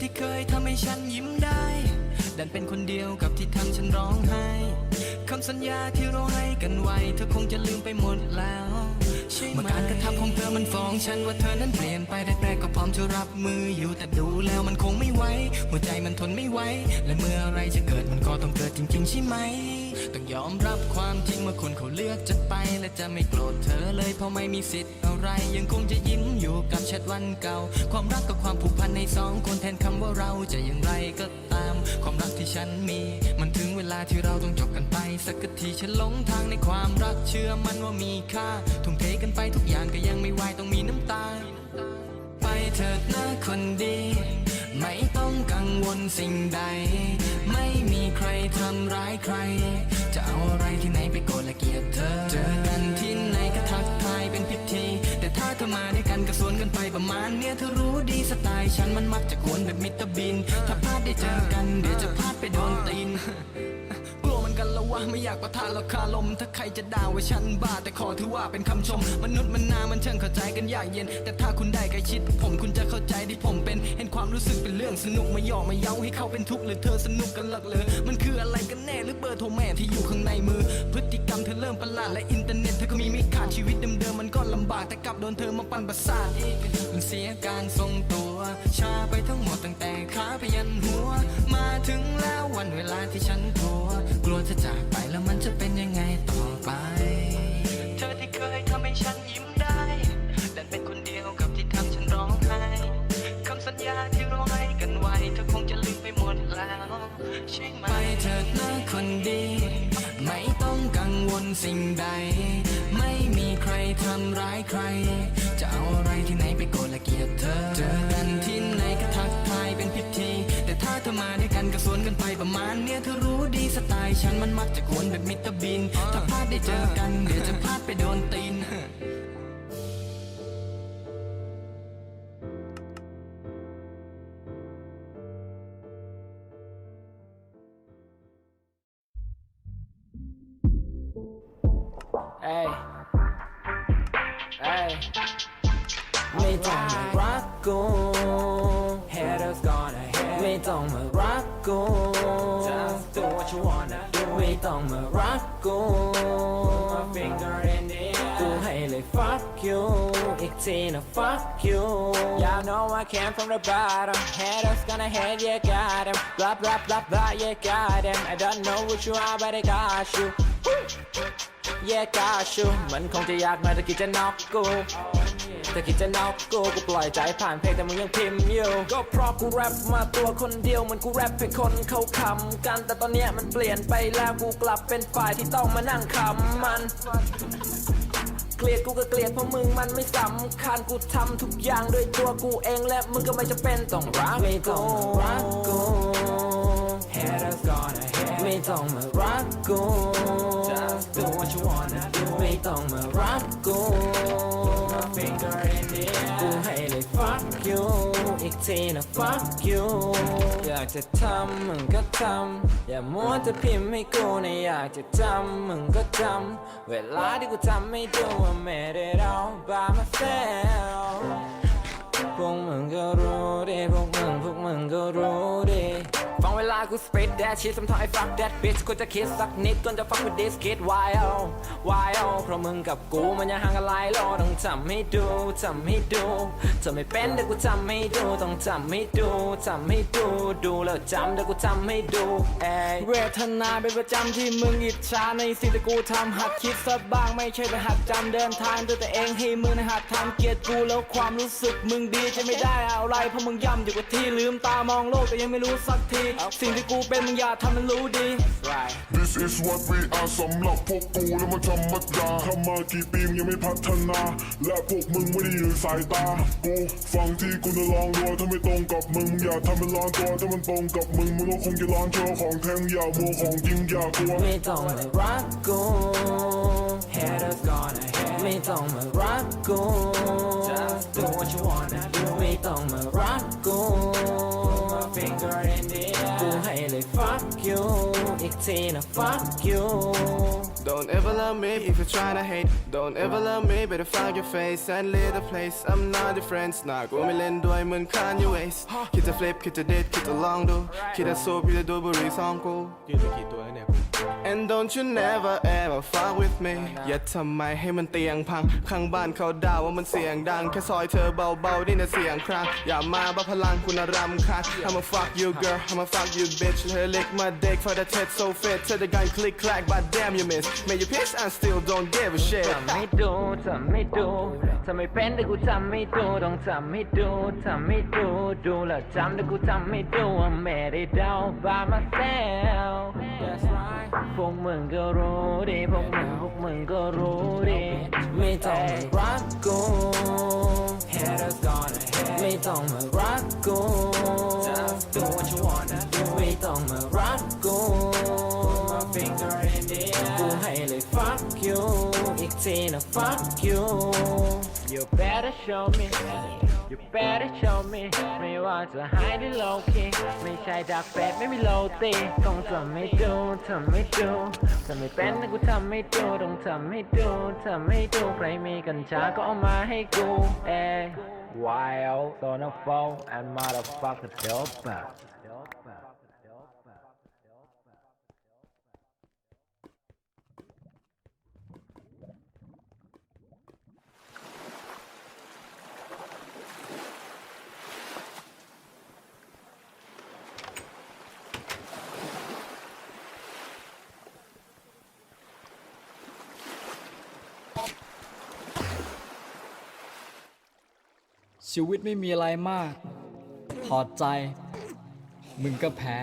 ที่เคยทำให้ฉันยิ้มได้ ดันเป็นคนเดียวกับที่ทำฉันร้องไห้คำสัญญาที่เราให้กันไว้ เธอคงจะลืมไปหมดแล้วใช่ไหมเมื่อการกระทำของเธอมันฟ้องฉันว่าเธอนั้นเปลี่ยนไปได้แรกๆก็พร้อมจะรับมืออยู่แต่ดูแล้วมันคงไม่ไหวหัวใจมันทนไม่ไหวและเมื่ออะไรจะเกิดมันก็ต้องเกิดจริง ๆ ใช่ไหมต้องยอมรับความจริงเมื่อคนเขาเลือกจะไป และจะไม่โกรธเธอเลยเพราะไม่มีสิทธิ์อะไรยังคงจะยิ้มอยู่กับ แชทวันเก่า ความรักกับความผูกพันในสองคนแทนคำว่าเราจะอย่างไรก็ตาม ความรักที่ฉันมี มันถึงเวลาที่เราต้องจบกันไป สักทีฉันหลงทางในความรักเชื่อมันว่ามีค่าทุ่มเทกันไปทุกอย่างก็ยังไม่ไหวต้องมีน้ำตา ไปเถิดนะคนดี ไม่ต้องกังวลสิ่งใด ไม่มีใครทำร้ายใคร จะเอาอะไรที่ไหนไปโกรธและเกลียดเธอ เจอกันที่ ถ้ามาด้วยกันก็สวนกันไปประมาณเนี้ยเธอรู้ดีสไตล์ฉันมันมักจะกวนแบบมิตรบิน ถ้าพลาดได้เจอกันเดี๋ยวจะพลาดไปโดนตีน มันกันแล้ววะไม่อยากประทานราคาลม ถ้าใครจะด่าว่าฉันบ้า แต่ขอถือว่าเป็นคำชม มนุษย์มันนามันเชิงเข้าใจกันยากเย็น แต่ถ้าคุณได้ใกล้ชิด ผมคุณจะเข้าใจที่ผมเป็น เห็นความรู้สึกเป็นเรื่องสนุกมาหยอกมาเย้าให้เขาเป็นทุกข์หรือเธอสนุกกันหลักเลยมันคืออะไรกันแน่หรือเบอร์โทรแม่ที่อยู่ข้างในมือ พฤติกรรมเธอเริ่มประหลาดและอินเทอร์เน็ตเธอก็มีไม่ขาดชีวิตเดิมๆมันก็ลำบากแต่กลับโดนเธอมาปั่นประสาทมันเสียการทรงตัวชาไปทั้งหมดตั้งแต่ขาไปยันหัว มาถึงแล้ววันเวลาที่ฉันกลัว ลัวจะจากไปแล้วมันจะเป็นยังไงต่อไป เธอที่เคยทำให้ฉันยิ้มได้ดันเป็นคนเดียวกับที่ทำฉันร้องไห้คำสัญญาที่เราให้กันไว้ เธอคงจะลืมไปหมดแล้วใช่ไหมไปเถิดนะคนดี ไม่ต้องกังวลสิ่งใด ไม่มีใครทำร้ายใคร จะเอาอะไรที่ไหนไปโกรธและเกลียดเธอ เจอกันที่ไหนก็ทัก ถ้ามาด้วยกันก็สวนกันไปประมาณเนี้ยเธอรู้ดีสไตล์ฉันมันมักจะกวนแบบมิตรบิน ถ้าพลาดได้เจอกัน เดี๋ยวจะพลาดไปโดนตีนเอ้ยเอ้ยไม่ต้องรักกู you อีกทีนะ fuck you Y'all know I came from the bottom haters gonna hate yeah got them blah blah blah blah yeah got them I don't know what you are but I got you Woo! แยกกาชูมันคงจะยากหน่อยถ้าคิดจะน็อกกูถ้าคิดจะน็อกกูกูปล่อยใจผ่านเพลงแต่มึงยังพิมพ์อยู่ก็เพราะกูแรปมาตัวคนเดียวเหมันกูแรปให้คนเขาคำกัน แต่ตอนเนี้ยมันเปลี่ยนไปแล้วกูกลับเป็นฝ่ายที่ต้องมานั่งคำมัน เกลียดกูก็เกลียดเพราะมึงมันไม่สำคัญกูทำทุกอย่างด้วยตัวกูเองและมึงก็ไม่จะเป็นต้องรักไม่ต้องรักกู haters gonna hate ไม่ต้องมารักกู just do what you wanna do ไม่ต้องมารักกู my finger in the air กูให้เลย fuck you อีกทีนะ fuck you อยากจะทำมึงก็ทำอย่ามัวจะพิมพ์ให้กูนะอยากจะจำมึงก็จำเวลาที่กูทำไม่ดูว่า made it all by myself พวกมึงก็รู้ดิพวกมึงพวกมึงก็รู้ดิ ฟังเวลากู spit that shit sometimes I fuck that bitch กูจะคิดสักนิดก่อนจะ fuck with this kid why oh why oh เพราะมึงกับกูมันยังห่างกันหลายโลต้องทำให้ดูทำให้ดูจะไม่เป็นเดี๋ยวกูทำให้ดูต้องทำให้ดูทำให้ดูดูแล้วจำเดี๋ยวกูทำให้ดูเอ้เวทนาเป็นประจำที่มึงอิจฉาในสิ่งที่กูทำหัดคิดสักบ้างไม่ใช่ไปหัดจำเดินทางด้วยตัวเองให้มึงนหัดทำเกียรติกูแล้วความรู้สึกมึงดีจะไม่ได้อะไรเพราะมึงย่ำอยู่กับที่ลืมตามองโลกแต่ยังไม่รู้สักทีสิ่งที่กูเป็นมึงอย่าทำมันรู้ดี This is what we are สำหรับพวกกูแล้วมันธรรมดาทำมากี่ปีมงยังไม่พัฒนา และพวกมึงไม่ได้อยู่ในสายตา กูฟังที่กูจะลองดูถ้าไม่ตรงกับมึงมึงอย่าทำเป็นร้อนตัวถ้ามันตรงกับมึงมึงก็คงจะร้อนโชว์ของแทงอย่ามัวของจริงอย่ากลัว ไม่ต้องมารักกู 15, I fuck you. Don't ever love me if you're trying to hate. Don't ever love me, better find your face and leave the place. I'm not your friend, หนักว่าไม่เล่นด้วยเหมือน Kanye West คิดจะ flip คิดจะ date คิดจะลองดู คิดจะสูบคิดจะดูดบุหรี่ซองกูกินไปกี่ตัวแล้วเนี่ย And don't you never ever fuck with me อย่าทำไมให้มันเตียงพัง ข้างบ้านเขาด่าว่ามันเสียงดัง แค่ซอยเธอเบาๆนี่นะเสียงคราง อย่ามาบ้าพลังคุณรำคาญ I'ma fuck you girl I'ma fuck you bitch เธอเล็กมาเด็ก for the tet so fit เธอได้การ click clack but damn you miss May you piss and still don't give a shit ทำไม่ดูทำไม่ดูทำไม่เป็นแต่กูทำไม่ดูต้องทำให้ดูทำไม่ดูดูแล้วจำแต่กูทำไม่ดูว่าไม่ได้เดา by myself That's right พวกมึงก็รู้ดิพวกมึงพวกมึงก็รู้ดิไม่ต้องมารักกู Haters gonna hate ไม่ต้องมารักกู Just do what you wanna do ไม่ต้องมารักกู My finger in the air กูให้เลย fuck you อีกทีนะ fuck you You better show me You better show me ไม่ว่าจะหายหรือ low key ไม่ใช่ดักแฟดไม่มีโลตีต้องทำให้ดูทำให้ดูทำไม่เป็นนะกูทำให้ดูต้องทำให้ดูทำให้ดูใครมีกัญชาก็เอามาให้กูเอ้ Wild on a phone and motherfucker dope อะ ชีวิตไม่มีอะไรมาก ถอดใจ มึงก็แพ้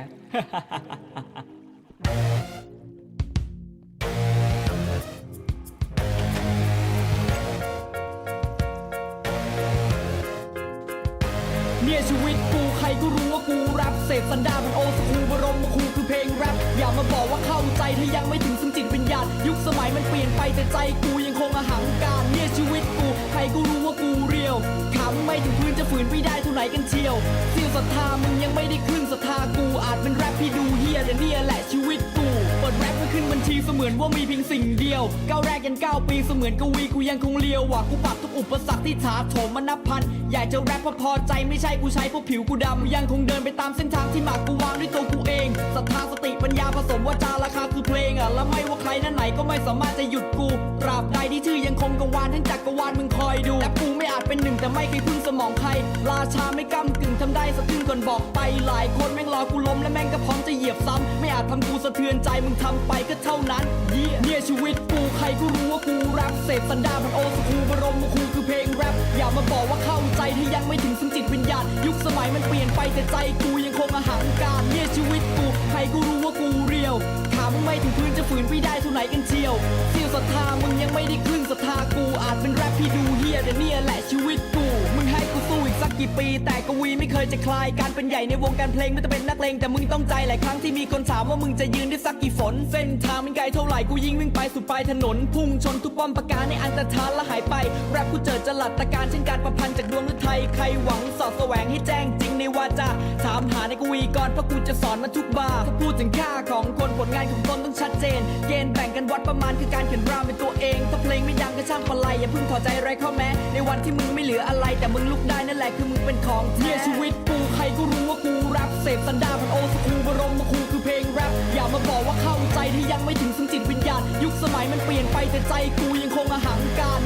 เนี่ยชีวิตกูใครก็รู้ว่ากูแรปเสพสันดานมันโอสคูบรมคูคือเพลงแรปอย่ามาบอกว่าเข้าใจถ้ายังไม่ถึงซึ่งจิตวิญญาณยุคสมัยมันเปลี่ยนไปแต่ใจกูยัง คงอหังการเนี่ยชีวิตกู ใครก็รู้ว่ากูเรียวถามไม่ถึงพื้นจะฝืนไม่ได้ทุไหนกันเชียวเสียวศรัทธามึงยังไม่ได้ครึ่งศรัทธากู อาจเป็นแรปที่ดูเฮียแต่เนี่ยแหละชีวิตกูเปิดแรปมาขึ้นบัญชีเสมือนว่ามีเพียงสิ่งเดียวก้าวแรกยันก้าวปีเสมือนกวีกูยังคงเลียวว่ะกูปัดทุกอุปสรรคที่ถาโถมมานับพันอยากจะแรปเพราะพอใจไม่ใช่กูใช้เพราะผิวกูดำกูยังคงเดินไปตามเส้นทางที่หมากกูวางด้วยตัวกูเองศรัทธาสติปัญญาผสมวาจาราคาคือเพลงอะและไม่ว่าใครนั้นไหนก็ไม่สามารถจะหยุดกูตราบใดที่ชื่อยังคงกวานทั้งจักรวาลมึงคอยดูและกูไม่อาจเป็นหนึ่งแต่ไม่เคยพึ่งสมองใครราชาไม่ก้ากึ่งทำได้สะทึ่งก่อนบอกไปหลายคนแม่งรอกูล้มและแม่งก็พร้อมจะเหยียบซ้ำไม่อาจทำกูสะเทือนใจมึงทำไปก็เท่านั้นเหี้ยเนี่ยชีวิตกูใครก็รู้ว่ากูแรปเสพสันดาบมันโอสกูบรมกูคือเพลงแรปอย่ามา บอกว่าเข้าใจถ้ายังไม่ถึงซึ่งจิตวิญญาณ ยุคสมัยมันเปลี่ยนไปแต่ใจกูยังคงอหังการเนี่ยชีวิตกู ใครก็รู้ว่ากูเรียวถามไม่ถึงพื้นจะฝืนไม่ได้ทุไหนกันเชียวเสียวศรัทธามึงยังไม่ได้ครึ่งศรัทธากูอาจเป็นแรปที่ดูเฮียแต่เนี่ยแหละชีวิตกู มึงให้กูสู้อีกสักกี่ปี แต่กวีไม่เคยจะคลายการเป็นใหญ่ในวงการเพลงไม่ต้องเป็นนักเลงแต่มึงต้องใจหลายครั้งที่มีคนถามว่ามึงจะยืนได้สักกี่ฝน เส้นทางมันไกลเท่าไหร่กูยิงวิ่งไปสุดปลายถนน พุ่งชนทุกป้อมปราการในอันตรธานและหายไปแรปกูเจอจลัดตะการเช่นการประพันธ์จากดวงฤทัยใครหวังสอดแสวงให้แจ้งจริงในวาจาถามหาในกวีก่อนเพราะกูจะสอนมันทุกบาถ้าพูดถึงค่าของคนผลงานของตนต้องชัดเจน เกณฑ์แบ่งกันวัดประมาณคือการเขียนรามเป็นตัวเอง ถ้าเพลงไม่ดังก็ช่างปะไลอย่าเพิ่งถอใจไรข้าแม้ ในวันที่มึงไม่เหลืออะไร แต่มึงลุกได้นั่นแหละคือมึงเป็นของเนี่ยชีวิตกูใครก็รู้ว่ากูแรปเสพสันดานมันโอสคูบรมมาคูคือเพลงแรปอย่ามาบอกว่าเข้าใจที่ยังไม่ถึงซึ่งจิตวิญญาณ ยุคสมัยมันเปลี่ยนไปแต่ใจกูยังคงอหังการ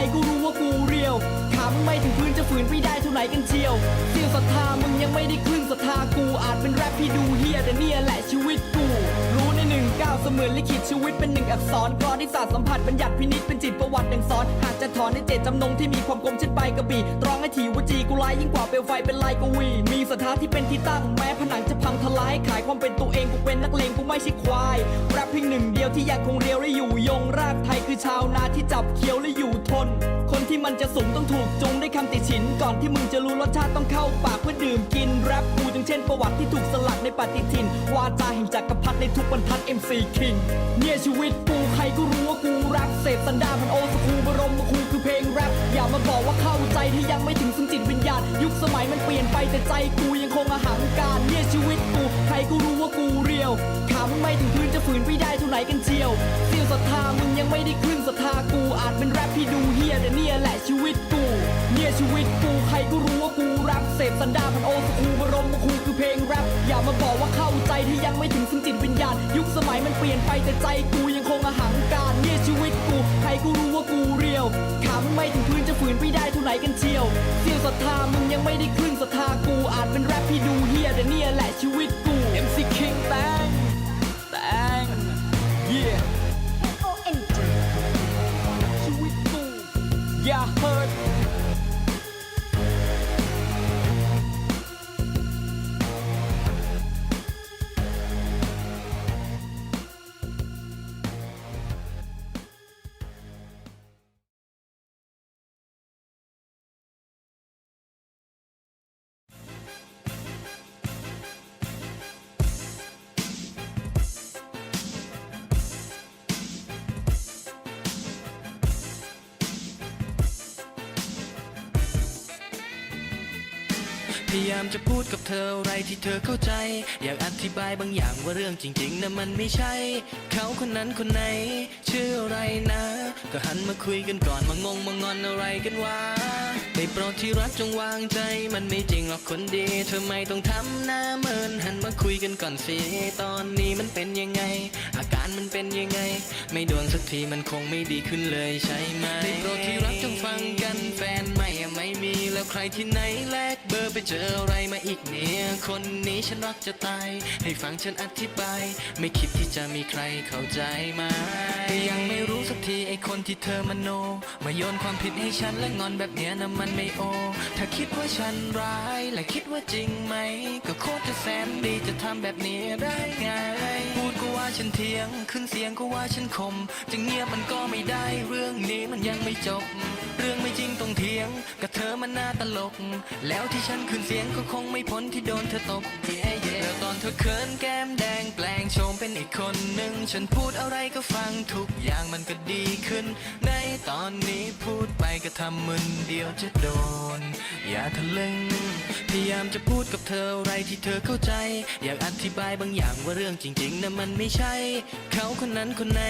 กูใครก็รู้ว่ากูเรียวถามไม่ถึงพื้นจะฝืนไม่ได้เท่าไหนกันเชียวเสียวศรัทธามึงยังไม่ได้ครึ่งศรัทธากูอาจเป็นแรปที่ดูเฮียแต่เนี่ยแหละชีวิตกู นหนึ่งก้าวเสมือนลิขิตชีวิตเป็นหนึ่งอักษรกรอนที่ศาสตร์สัมผัสบัญญัติพินิจเป็นจิตประวัติหนึ่งสอน หากจะถอนในเจตจำนงที่มีความคมเช่นปลายกระบี่ตรองให้ถีวจีกูลายยิ่งกว่าเปลวไฟเป็นลายกวี มีสถานที่เป็นที่ตั้งแม้ผนังจะพังทลายขายความเป็นตัวเองกูเป็นนักเลงกูไม่ใช่ควายแรปเพียงหนึ่งเดียวที่ยังคงเรียวและอยู่ยงรากไทยคือชาวนาที่จับเคี้ยวและอยู่ทน นที่มันจะสูงต้องถูกจูงด้วยคำติฉิน ก่อนที่มึงจะรู้รสชาติต้องเข้าปากเพื่อดื่มกินแรปกูจึงเช่นประวัติที่ถูกสลักในปฏิทิน วาจาแห่งจักรพรรดิในทุกบรรทัด MC King เนี่ยชีวิตกูใครก็รู้ว่ากูแรปเสพสันดานมันโอสคูบรมคูคือเพลงแรปอย่ามาบอกว่าเข้า ที่ยังไม่ถึงซึ่งจิตวิญญาณ ยุคสมัยมันเปลี่ยนไปแต่ใจกูยังคงอาหังการเนี่ยชีวิตกู ใครก็รู้ว่ากูเรียวขำไม่ถึงพื้นจะฝืนไปได้เท่าไหนกันเชียวเสียวศรัทธามึงยังไม่ได้ครึ่งศรัทธากูอาจเป็นแรปที่ดูเฮียแต่เนี่ยแหละชีวิตกู เนี่ยชีวิตกูใครก็รู้ว่ากูแรปเสพสันดานมันโอสคูบรมครูคือเพลงแรปอย่ามาบอกว่าเข้าใจที่ยังไม่ถึงซึ่งจิตวิญญาณ ยุคสมัยมันเปลี่ยนไปแต่ใจกูยังคงอาหังการเนี่ยชีวิตกู ใครก็รู้ว่ากูเรียวขำไม่ถึงพื้นจะฝืนไปได้เท่าไหนกันเชียวเสียวศรัทธามึงยังไม่ได้ครึ่งศรัทธากูอาจเป็นแรปที่ดูเฮียแต่เนี่ยแหละชีวิตกู MC King Bang Bang Yeah ชีวิตกู Yeah heard พยายามจะพูดกับเธออะไรที่เธอเข้าใจ อยากอธิบายบางอย่างว่าเรื่องจริงๆนะมันไม่ใช่ เขาคนนั้นคนไหน ชื่ออะไรนะ ก็หันมาคุยกันก่อนมางงมางอนอะไรกันวะได้โปรดที่รักจงวางใจ มันไม่จริงหรอกคนดีเธอไม่ต้องทำหน้าเมินหันมาคุยกันก่อนสิตอนนี้มันเป็นยังไง อาการมันเป็นยังไง ไม่ดวงสักทีมันคงไม่ดีขึ้นเลยใช่ไหมได้โปรดที่รักจงฟังกันแฟนใหม่ไม่มี แล้วใครที่ไหนแลกเบอร์ไปเจออะไรมาอีกเนี่ย คนนี้ฉันรักจะตาย ให้ฟังฉันอธิบาย ไม่คิดที่จะมีใครเข้าใจไหมายังไม่รู้สักทีไอคนที่เธอมโน มาโยนความผิดให้ฉันและงอนแบบเนี้ยนะมันไม่โอ ถ้าคิดว่าฉันร้าย และคิดว่าจริงไหม ก็โคตรจะแสนดีจะทำแบบนี้ได้ไง ว่าฉันเทียง ขึ้นเสียงก็ว่าฉันคม จะเงียบมันก็ไม่ได้ เรื่องนี้มันยังไม่จบ เรื่องไม่จริงต้องเถียงกับเธอมันน่าตลก แล้วที่ฉันขึ้นเสียงก็คงไม่พ้นที่โดนเธอตบเย่เย่แล้วตอนเธอเขินแก้มแดงแปลงโฉมเป็นอีกคนหนึ่ง ฉันพูดอะไรก็ฟังทุกอย่างมันก็ดีขึ้น ในตอนนี้พูดไปก็ทำมึนเดียวจะโดน อย่าทะลึงพยายามจะพูดกับเธออะไรที่เธอเข้าใจ อยากอธิบายบางอย่างว่าเรื่องจริง ๆนะมันไม่ใช่ เขาคนนั้นคนไหน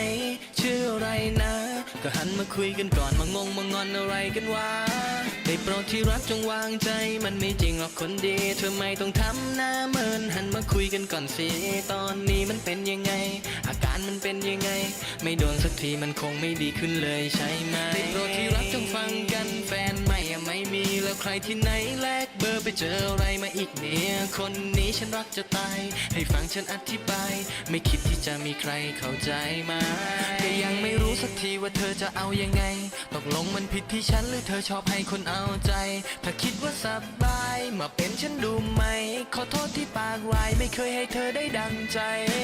ชื่ออะไรนะ ก็หันมาคุยกันก่อนมางงมางอนอะไรกันวะได้โปรดที่รักจงวางใจ มันไม่จริงหรอกคนดีเธอไม่ต้องทำหน้าเมินหันมาคุยกันก่อนสิตอนนี้มันเป็นยังไง อาการมันเป็นยังไง ไม่โดนสักทีมันคงไม่ดีขึ้นเลยใช่ไหมได้โปรดที่รักจงฟังกันแฟน ใครที่ไหนแลกเบอร์ไปเจออะไรมาอีกเนี่ย คนนี้ฉันรักจะตาย ให้ฟังฉันอธิบาย ไม่คิดที่จะมีใครเข้าใจไหมาก็ยังไม่รู้สักทีว่าเธอจะเอายังไง ตกลงมันผิดที่ฉันหรือเธอชอบให้คนเอาใจ ถ้าคิดว่าสบายมาเป็นฉันดูไหม ขอโทษที่ปากวายไม่เคยให้เธอได้ดังใจ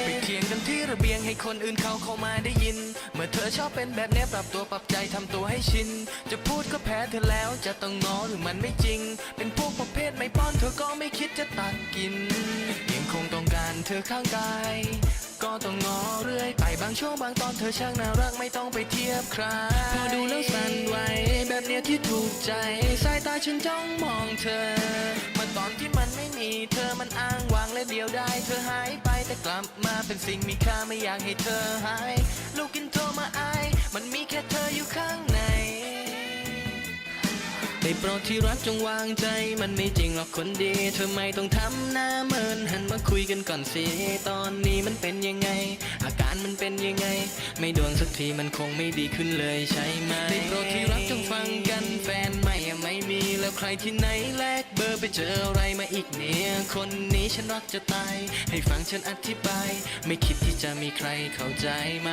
ไปเถียงกันที่ระเบียงให้คนอื่นเขาเข้ามาได้ยิน เมื่อเธอชอบเป็นแบบนี้ปรับตัวปรับใจทำตัวให้ชิน จะพูดก็แพ้เธอแล้วจะต้องงอหรือมันไม่จริง เป็นพวกประเภทไม่ป้อนเธอก็ไม่คิดจะตัดกิน ยังคงต้องการเธอข้างกาย ก็ต้องงอเรื่อยไปบางช่วงบางตอนเธอช่างน่ารักไม่ต้องไปเทียบใครพอดูแล้วสั่นไหวแบบเนี้ยที่ถูกใจ สายตาฉันจ้องมองเธอ เมื่อตอนที่มันไม่มีเธอมันอ้างวางและเดียวได้เธอหายไปแต่กลับมาเป็นสิ่งมีค่าไม่อยากให้เธอหาย ลูกกินโทรมาอาย มันมีแค่เธออยู่ข้างใน ได้โปรดที่รักจงวางใจ มันไม่จริงหรอกคนดีเธอไม่ต้องทำหน้าเมินหันมาคุยกันก่อนสิตอนนี้มันเป็นยังไง อาการมันเป็นยังไง ไม่ดวงสักทีมันคงไม่ดีขึ้นเลยใช่ไหมได้โปรดที่รักจงฟังกันแฟนใหม่ไม่มีแล้วใครที่ไหนแลกเบอร์ไปเจออะไรมาอีกเนี่ยคนนี้ฉันรักจะตาย ให้ฟังฉันอธิบาย ไม่คิดที่จะมีใครเข้าใจไหม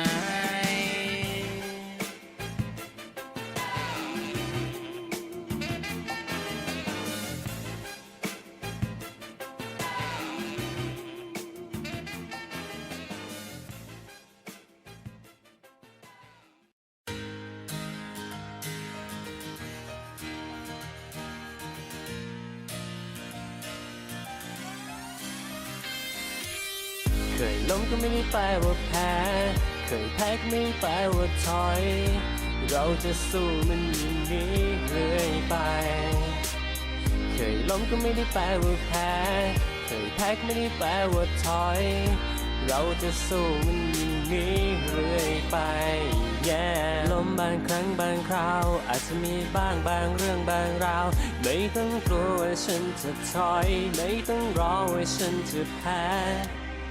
เคยแพ้ก็ไม่ได้แปลว่าถอย เราจะสู้มันอย่างนี้เรื่อยไป เคยล้มก็ไม่ได้แปลว่าแพ้ เคยแพ้ก็ไม่ได้แปลว่าถอย เราจะสู้มันอย่างนี้เรื่อยไป yeah ล้มบางครั้งบางคราว อาจจะมีบ้างบางเรื่องบางราว ไม่ต้องกลัวว่าฉันจะถอย ไม่ต้องรอว่าฉันจะแพ้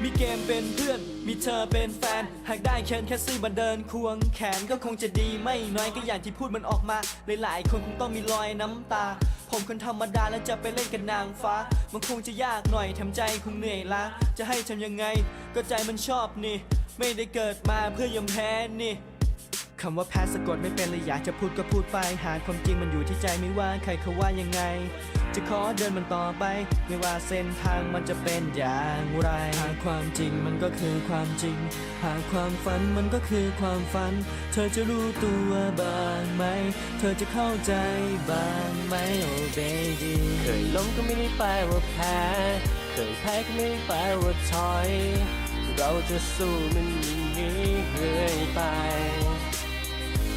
มีเกมเป็นเพื่อน มีเธอเป็นแฟน หากได้เคนแค่ซี่มาเดินควงแขนก็คงจะดีไม่น้อยก็อย่างที่พูดมันออกมา หลายๆ คนคงต้องมีรอยน้ำตา ผมคนธรรมดาแล้วจะไปเล่นกับนางฟ้า มันคงจะยากหน่อยทำใจคงเหนื่อยล้าจะให้ทำยังไง ก็ใจมันชอบนี่ ไม่ได้เกิดมาเพื่อยอมแพ้นี่ คำว่าแพ้สะกดไม่เป็นเลยอยากจะพูดก็พูดไป หาความจริงมันอยู่ที่ใจไม่ว่าใครเขาว่ายังไง จะขอเดินมันต่อไป ไม่ว่าเส้นทางมันจะเป็นอย่างไร หาความจริงมันก็คือความจริง หาความฝันมันก็คือความฝัน เธอจะรู้ตัวบ้างไหม เธอจะเข้าใจบ้างไหม oh baby เคยล้มก็ไม่ได้แปลว่าแพ้ เคยแพ้ก็ไม่ได้แปลว่าถอย เราจะสู้มันอย่างนี้เรื่อยไป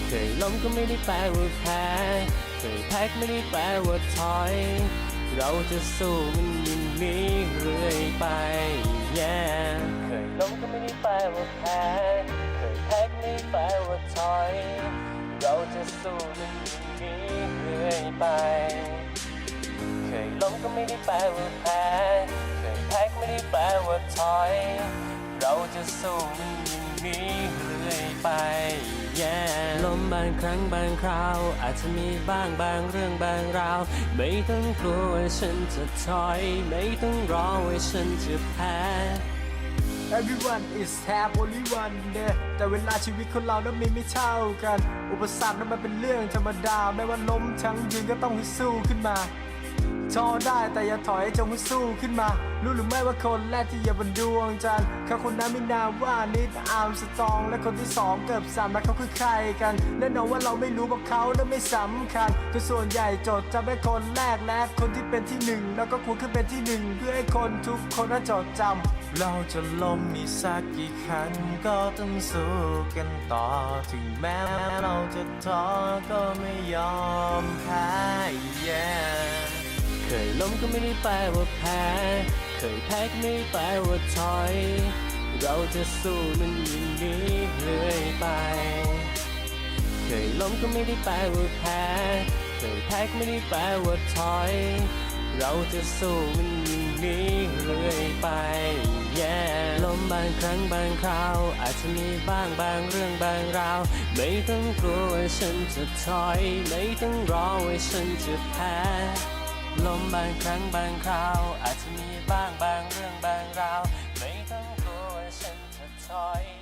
เคยล้มก็ไม่ได้แปลว่าแพ้เคยแพ้ก็ไม่ได้แปลว่าถอย เราจะสู้มันอย่างนี้เรื่อยไป yeah เคยล้มก็ไม่ได้แปลว่าแพ้เคยแพ้ก็ไม่ได้แปลว่าถอย เราจะสู้มันอย่างนี้เรื่อยไป เคยล้มก็ไม่ได้แปลว่าแพ้เคยแพ้ก็ไม่ได้แปลว่าถอย เราจะสู้อย่างนี้เรื่อยไป yeah ล้มบางครั้งบางคราว อาจจะมีบ้างบางเรื่องบางราว ไม่ต้องกลัวว่าฉันจะถอย ไม่ต้องรอว่าฉันจะแพ้ Everyone is have only one day แต่เวลาชีวิตคนเรานั้นมีไม่เท่ากัน อุปสรรคนั้นมันเป็นเรื่องธรรมดา ไม่ว่าล้มทั้งยืนก็ต้องสู้ขึ้นมา ท้อได้แต่อย่าถอยจงให้สู้ขึ้นมา รู้หรือไม่ว่าคนแรกที่เหยียบบนดวงจันทร์เขาคนนั้นไมีนามว่านิดอาร์มสตรอง และคนที่สองเกือบสามแล้วเขาคือใครกันแน่นอนว่าเราไม่รู้ว่าเขานั้นไม่สำคัญแต่ส่วนใหญ่จดจำได้คนแรกและคนที่เป็นที่หนึ่งแล้วก็ควรขึ้นเป็นที่หนึ่งเพื่อให้คนทุกคนนั้นจดจำเราจะล้มมีสักกี่ครั้งก็ต้องสู้กันต่อถึงแม้เราจะท้อก็ไม่ยอมแพ้ yeah เคยล้มก็ไม่ได้แปลว่าแพ้ เคยแพ้ก็ไม่ได้แปลว่าถอย เราจะสู้มันอย่างนี้เรื่อยไป เคยล้มก็ไม่ได้แปลว่าแพ้ เคยแพ้ก็ไม่ได้แปลว่าถอย เราจะสู้มันอย่างนี้เรื่อยไป yeah ล้มบางครั้งบางคราว อาจจะมีบ้างบางเรื่องบางราว ไม่ต้องกลัวว่าฉันจะถอย ไม่ต้องรอว่าฉันจะแพ้ ลมบางครั้งบางคราว อาจจะมีบ้างบางเรื่องบางราว ไม่ต้องกลัวฉันจะถอย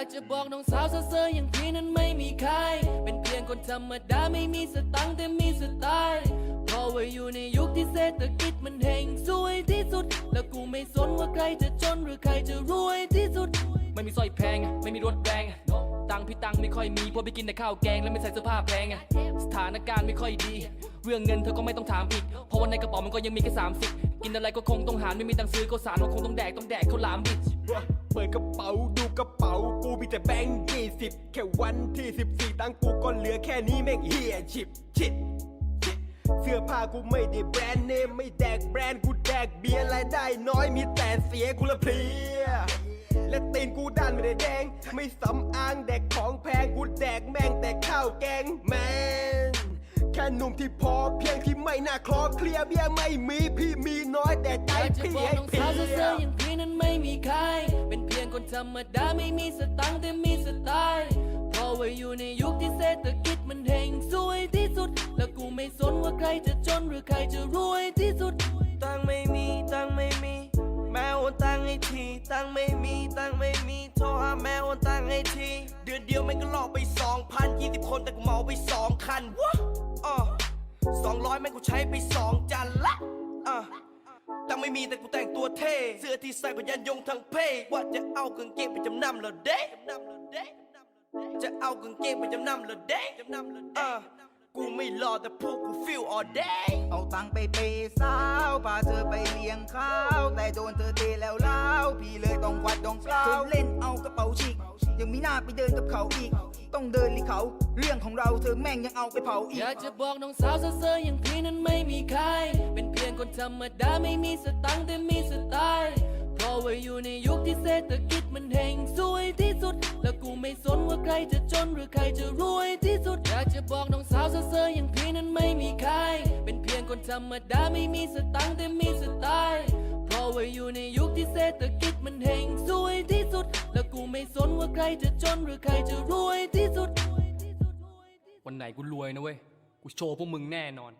ากจะบอกน้องสาวเซ่อๆอย่างพี่นั้นไม่มีใคร เป็นเพียงคนธรรมดาไม่มีสตังค์แต่มีสไตล์เพราะว่าอยู่ในยุคที่เศรษฐกิจมันเฮงซวยที่สุด แล้วกูไม่สนว่าใครจะจนหรือใครจะรวยที่สุด ไม่มีสร้อยแพงอะไม่มีรถแรงอะตังค์พี่ตังค์ไม่ค่อยมีเพราะไปกินแต่ข้าวแกงแล้วไม่ใส่เสื้อผ้าแพงอะสถานการณ์ไม่ค่อยดี เรื่องเงินเธอก็ไม่ต้องถามอีกเพราะว่าในกระเป๋ามันก็ยังมีแค่สามสิบกินอะไรก็คงต้องหารไม่มีตังค์ซื้อก็สารว่าคงต้องแดกต้องแดกข้าวหลามบิด เปิดกระเป๋าดูกระเป๋ากูมีแต่แบงค์ยี่สิบแค่วันที่สิบสี่ตังกูก็เหลือแค่นี้แม่งเฮียชิบชิดชิดเสื้อผ้ากูไม่ได้แบรนด์เนมไม่แดกแบรนด์กูแดกเบียร์รายได้น้อยมีแต่เสียกูละเพลียและตีนกูด้านไม่ได้แดง ไม่สำอางแดกของแพงกูแดกแม่งแต่ข้าวแกงแมนแค่หนุ่มที่พอเพียงที่ไม่น่าคลอเคลียเบียร์ไม่มีพี่มีน้อยแต่ใจพี่ให้เพีสาวเซ่ยออย่างพี่นั้นไม่มีใครเป็น คนธรรมดาไม่มีสตังค์แต่มีสไตล์เพราะว่าอยู่ในยุคที่เศรษฐกิจมันเฮงซวยที่สุด แล้วกูไม่สนว่าใครจะจนหรือใครจะรวยที่สุด ตังค์ไม่มีตังค์ไม่มี แม่โอนตังค์ให้ทีตังค์ไม่มีตังค์ไม่มีโทรหาแม่โอนตังค์ให้ทีเดือนเดียวแม่งก็หลอกไปสองพันยี่สิบคนแต่กูเหมาไปสองคันวะอะสองร้อยแม่งกูใช้ไปสองจันละอะ ไม่มีแต่กูแต่งตัวเท่ เสื้อที่ใส่ก็ยันยงทั้งเพศว่าจะเอากางเกงไปจำนำเหรอเด้จะเอากางเกงไปจำนำเหรอเด้เออกูไม่รอแต่พวกกู feel all day เอาตังค์ไปเปย์สาวพาเธอไปเลี้ยงข้าว แต่โดนเธอเทแล้วเล่าพี่เลยต้องควัดดองเปล่าเธอเล่นเอากระเป๋าฉีกยังมีหน้าไปเดินกับเขาอีก ต้องเดินหลีเขา เรื่องของเราเธอแม่งยังเอาไปเผาอีอกยากจะบอกน้องสาวเซอร์ๆอย่างพี่นั้นไม่มีใครเป็นเพียง คนธรรมดาไม่มีสตังค์แต่มีสไตล์เพราะว่าอยู่ในยุคที่เศรษฐกิจมันเฮงซวยที่สุด แล้วกูไม่สนว่าใครจะจนหรือใครจะรวยที่สุด อยากจะบอกน้องสาวเซอร์ๆอย่างพี่นั้นไม่มีใครเป็นเพียงคนธรรมดาไม่มีสตังค์แต่มีสไตล์เพราะว่าอยู่ในยุคที่เศรษฐกิจมันเฮงซวยที่สุด แล้วกูไม่สนว่าใครจะจนหรือใครจะรวยที่สุด วันไหนกูรวยนะเว้ย กูโชว์พวกมึงแน่นอน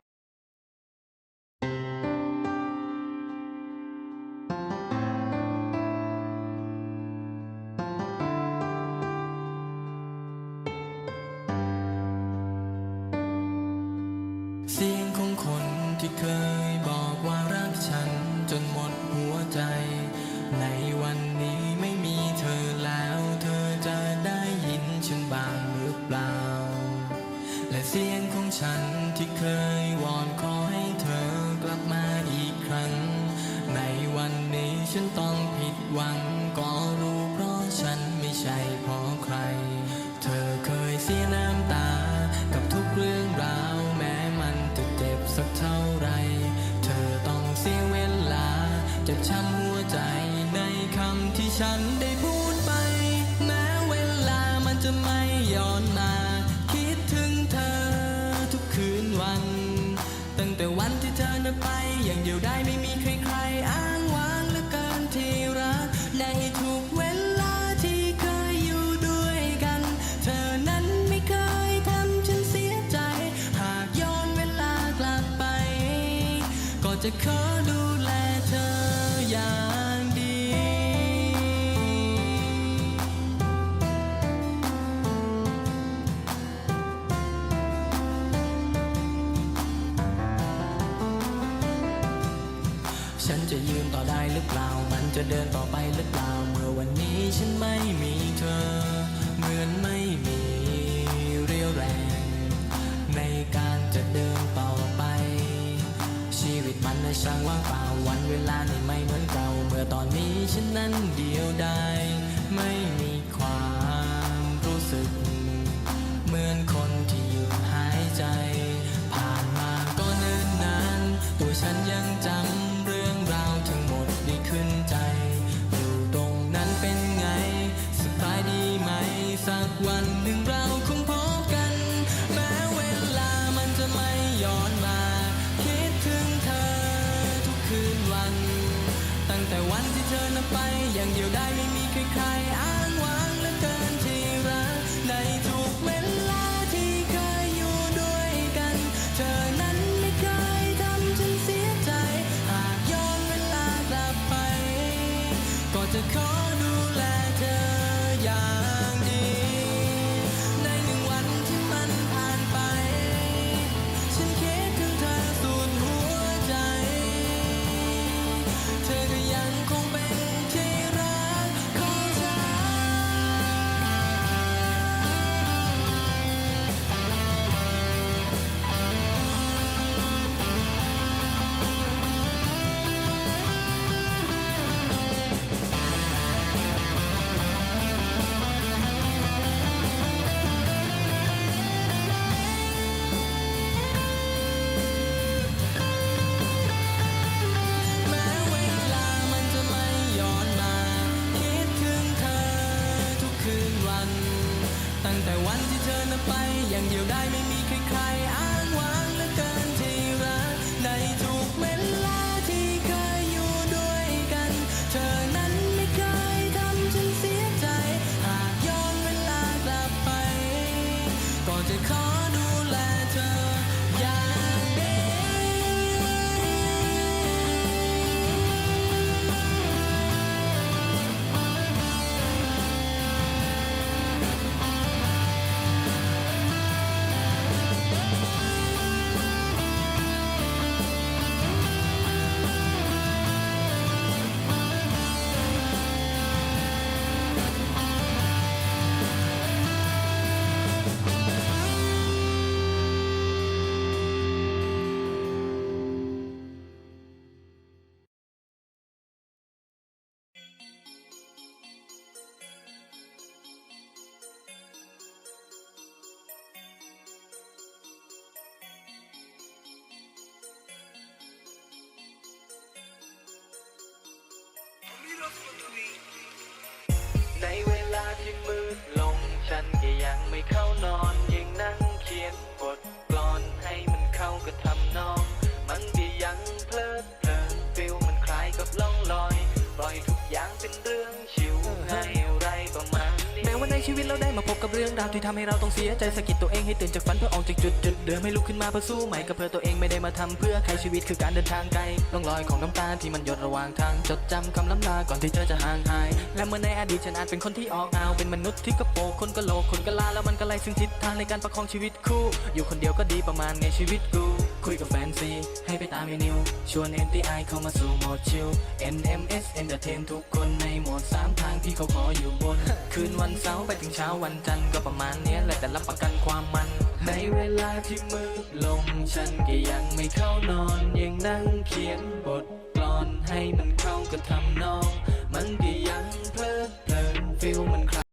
ฉันจะยืนต่อได้หรือเปล่า มันจะเดินต่อไปหรือเปล่า เมื่อวันนี้ฉันไม่มีเธอ เหมือนไม่มีเรี่ยวแรง ในการจะเดินต่อไป ชีวิตมันน่ะช่างว่างเปล่า วันเวลานี่ไม่เหมือนเก่า เมื่อตอนนี้ฉันนั้นเดียวดายไม่มีความ แต่วันที่เธอนั้นไป อย่างเดียวได้ไม่มีใครๆ ไปอย่ ในเวลาที่มืดลงฉันก็ยังไม่เข้านอนยังนั่งเขียนบทกลอนให้มันเข้ากับทำนอง มันก็ยังเพลิดเพลินฟิลมันคล้ายกับล่องลอยปล่อย กับเรื่องราวที่ทำให้เราต้องเสียใจสะกิดตัวเองให้ตื่นจากฝันเพื่อออกจากจุดจุดเดิมให้ลุกขึ้นมาเพื่อสู้ใหม่กับเพื่อตัวเองไม่ได้มาทำเพื่อใครชีวิตคือการเดินทางไกลล่องลอยของน้ำตาที่มันหยดระหว่างทางจดจำคำล้ำลาก่อนที่เธอจะห่างหาย และเมื่อในอดีตฉันอาจเป็นคนที่ออกอาวเป็นมนุษย์ที่กระโปงคนก็โลกคนก็ลาแล้วมันก็ไล่ซึ่งทิศทางในการประคองชีวิตคู่ อยู่คนเดียวก็ดีประมาณในชีวิตกู คุยกับแฟนซี ให้ไปตามไอนิว ชวน NTI เข้ามาสู่โหมดชิล NMS Entertain ทุกคนในโหมดสามทางที่เขาขออยู่บน คืนวันเสาร์ไปถึงเช้าวันจันทร์ก็ประมาณเนี้ยแหละแต่รับประกันความมัน ในเวลาที่มืดลงฉันก็ยังไม่เข้านอน ยังนั่งเขียนบทกลอนให้มันเข้ากับทำนอง มันก็ยังเพลิดเพลินฟิลมัน